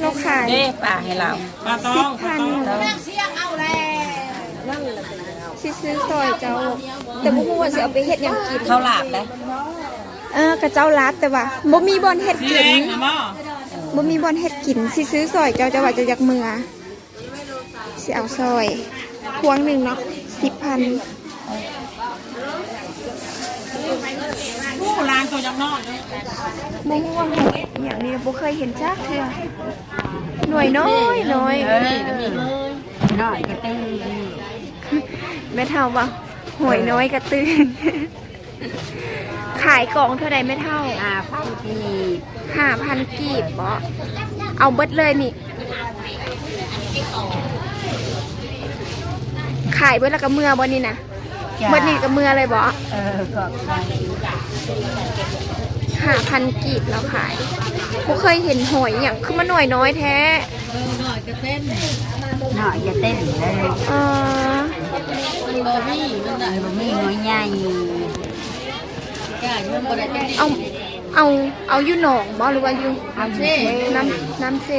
เราขายเด้ป่าให้เราปลาตสิอบงปลาพันตองสิซื้อซอยเจ้า แต่บ่ฮู้ว่าสิเอาไปเฮ็ดหยังกิน ข้าวหลาบได้เออกระเจ้ารับแต่ว่าบ่มีบอนเฮ็ดสีกิแดนงนะบ่บ่มีบอนเฮ็ดกินสิซื้อซอยเจ้าจะว่าจะอยากเมือสิเอาซอยพวงหนึ่งเนาะสิบพัน ผู้ ร้านตัวงน้อยบ่ฮู้ว่าหอย่างนี้บ่เคยเห็นจักเทื่อหน่วยน้อยน้อยน้อยก็ตื้อแม่เท่าว่หอยน้อยกระตื้นขายกล่องเท่าใดแม่เท่าอ่าพังกีบห้าพันกีบบ่เอาเบิดเลยนี่ ขายเบิดแล้วก็เมื่อบ่นี่นะเบิดนี่ก็เมื่อเลยบ่เออก็ หาพันกีบแล้วขายบ่เคยเห็นหอยอย่างคือมันหน่อยน้อยแท้ หน้อยจะเต้นเลยเออบ่มีมันได้บ่มีน้อยใหญ่เอาเอาเอาอยู่หนองบ่หรือว่าอยู่เอาเซน้ำน้ำเซ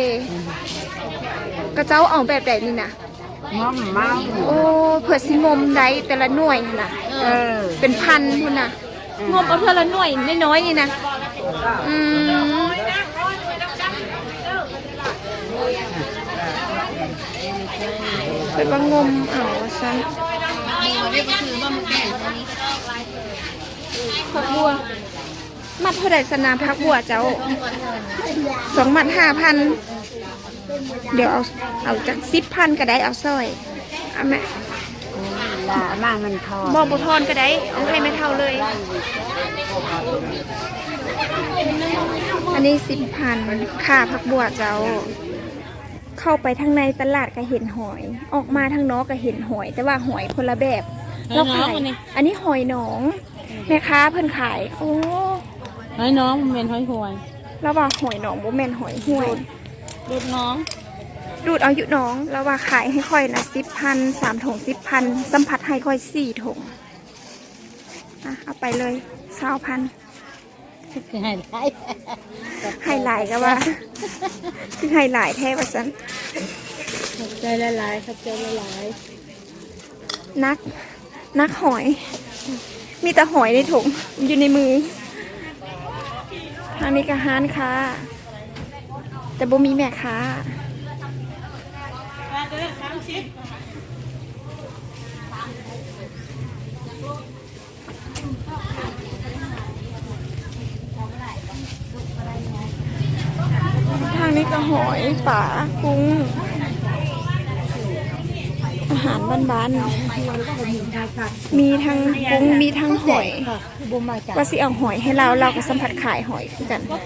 กระเจ้าเอาแบบใดนี่นะมอมเมาโอ้เผื่อสิงมได้แต่ละหน่วยนะเออเป็นพันพุ่นน่ะ งมเอาเท่าละหน่วยน้อยๆนี่นะอืมไปประงมเอาซันผักบัว มัดเท่าไหร่สนามพักบัวเจ้าสองมัดห้าพัน เดี๋ยวเอาเอาจากสิบพันก็ได้เอาสร้อยเอาแม่ ลามามันทอบอบุทอนก็ได้เอาให้ไม่เท่าเลย อันนี้สิบพันค่าพักบัวเจ้า เข้าไปทางในตลาดก็เห็นหอย ออกมาทางนอกก็เห็นหอย แต่ว่าหอยคนละแบบเราขายอันนี้หอยหนองแม่ค้าเพิ่นขาย โอ้ให้น้องมันเป็นห้อยหวยเราว่าหอยหนองบ่แม่นหอยห้วยดูดน้อง ดูดเอาอยู่หน้องแล้วว่าขายให้ค่อยนะสิบพันสามถุงสิบพันสัมผัสให้ค่อยสี่ถุงอะเอาไปเลยเศร้าพันคือให้ได้ให้หลายก็ว่า คือให้หลายแท้ว่าฉันขอบใจละลายขอบใจละลายนัก นักหอย มีแต่หอยในถุงอยู่ในมือทางนี้ก็ฮานค่ะแต่บ่มีแม่ค้า ทางนี้ก็หอยป่ากุ้ง อาหารบ้านๆ มีทั้งกุ้งมีทั้งหอยบุมาจากว่าสิเอาหอยให้เราเราก็สัมผัสขายหอยคือกันมา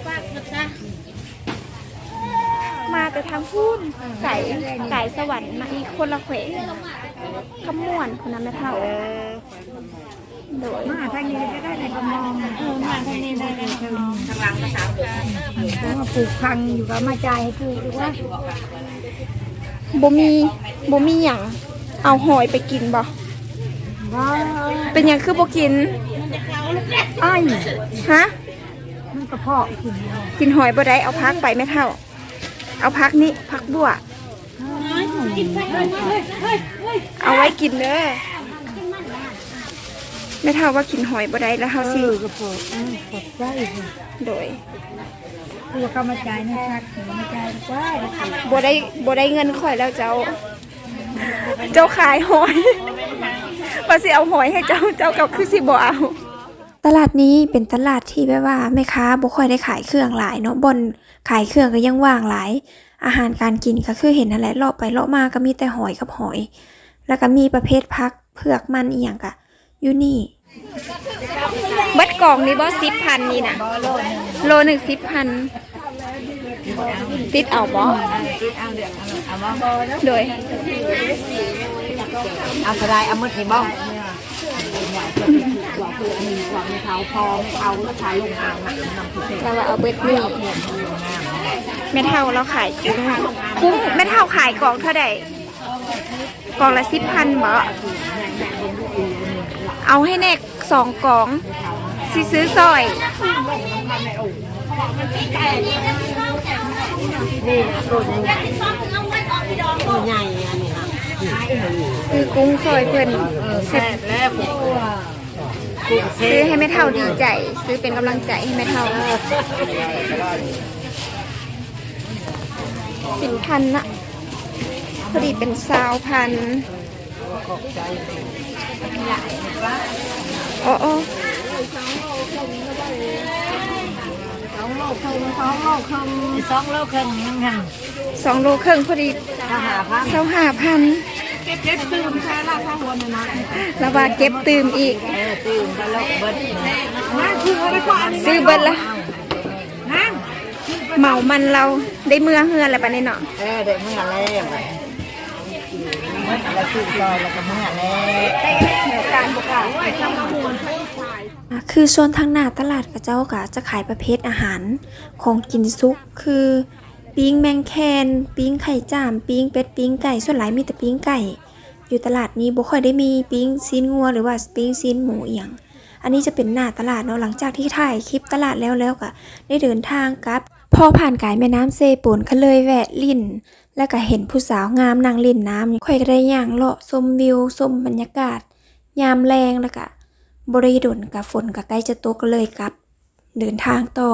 แต่ทางพูนไก่ไก่สวรรค์มาอีกคนละเขวงขมวนคนนั้นไม่เท่าโดยมาทางนี้ก็ได้ในกระมองเออมาทางนี้ได้เลยทางน้องมาปลูกพังอยู่ก็มาจ่ายให้ปลูกดีกว่าบ่มีบ่มีหยังเอาหอยไปกินบ่ว้าเป็นหยังคือบ่กินไอ้ฮะมันกระเพาะกินกินหอยบ่ได้เอาพักไปไม่เท่า เอาพักนี้พักบัว เอาไว้กินเด้อไม่เท่าว่ากินหอยบ่ได้แล้วเฮาเอสิอกระเพาะอืมขอบใจโดยปลูกก็มาจ่ายในชักมาจ่ายดีกว่าบ่ได้บ่ได้เงินข่อยแล้วเจ้า เจ้าขายหอยว่าสิเอาหอยให้เจ้าเจ้ากับคือสิบ่เอา ตลาดนี้เป็นตลาดที่แบบว่าแม่ค้าบ่ค่อยได้ขายเครื่องหลายเนาะบนขายเครื่องก็ยังว่างหลาย อาหารการกินก็คือเห็นนั่นแหละเลาะไปเลาะมาก็มีแต่หอยกับหอย แล้วก็มีประเภทพักเผือกมันอีหยังกะอยู่นี่เบัดกล่องนี่บ่สิบพันนี่นะโลหนึ่งสิบพันติดเอาบ่โดยเอาสบายเอามืดให้บ้ องเขาพอไม่เอาก็ทาลงอ่างนะน้ำพิเศษเราว่าเอาเบิดนี่แม่เท่าเราขายกุ้งกุ้งแม่เท่าขายกล่องเท่าใดกล่องละสิบพันบ่เอาให้แน่สองกล่องสิซื้อซอย นี่นะตัวใหญ่ตัวใหญ่อันนี้ค่ะ ซื้อกุ้งซอยเพิ่ออแซ่บแล้วซื้อให้แม่เท่าดีใจ ซื้อเป็นกำลังใจให้แม่เท่า สิบพันนะพอดีเป็นสาวพันโอ้โอ้สองโลครึ่งสองโลครึ่งสองโลครึ่งนึงค่ะสองโลครึ่งพอดีถ้าหาพันเท่าห้าพัน เก็บเก็บตื่นแค่ละข้างบนนะแล้วว่าเก็บตื่มอีกเออตื่นก็ลกเบิดนะคืออะไรก่อนซื้อเบิดละนะเหมามันเราได้เมื่อเฮือนแล้วปะเนี่ยเนาะเออเด็กเมื่อแล้วไปเมื่อแล้วซื้อซอยแล้วก็เมื่อแล้วการประกาศคือโซนทางหน้าตลาดกระเจ้ากะจะขายประเภทอาหารของกินซุกคือ ปิ้งแมงแคนปิ้งไข่จามปิ้งเป็ดปิ้งไก่ส่วนหลายมีแต่ปิ้งไก่ อยู่ตลาดนี้บ่ค่อยได้มีปิ้งซีนงัวหรือว่าปิ้งซีนหมูเอียงอันนี้จะเป็นหน้าตลาดเนาะหลังจากที่ถ่ายคลิปตลาดแล้วแล้วก็ได้เดินทางกลับพอผ่านกายแม่น้ำเซปูนก็เลยแวะลิ่น แล้วก็เห็นผู้สาวงามนั่งเล่นน้ำค่อยก็ได้ย่างเลาะชมวิวชมบรรยากาศ ยามแรงแล้วก็บริดลกับฝนก็ใกล้จะตกก็เลยกลับ เดินทางต่อ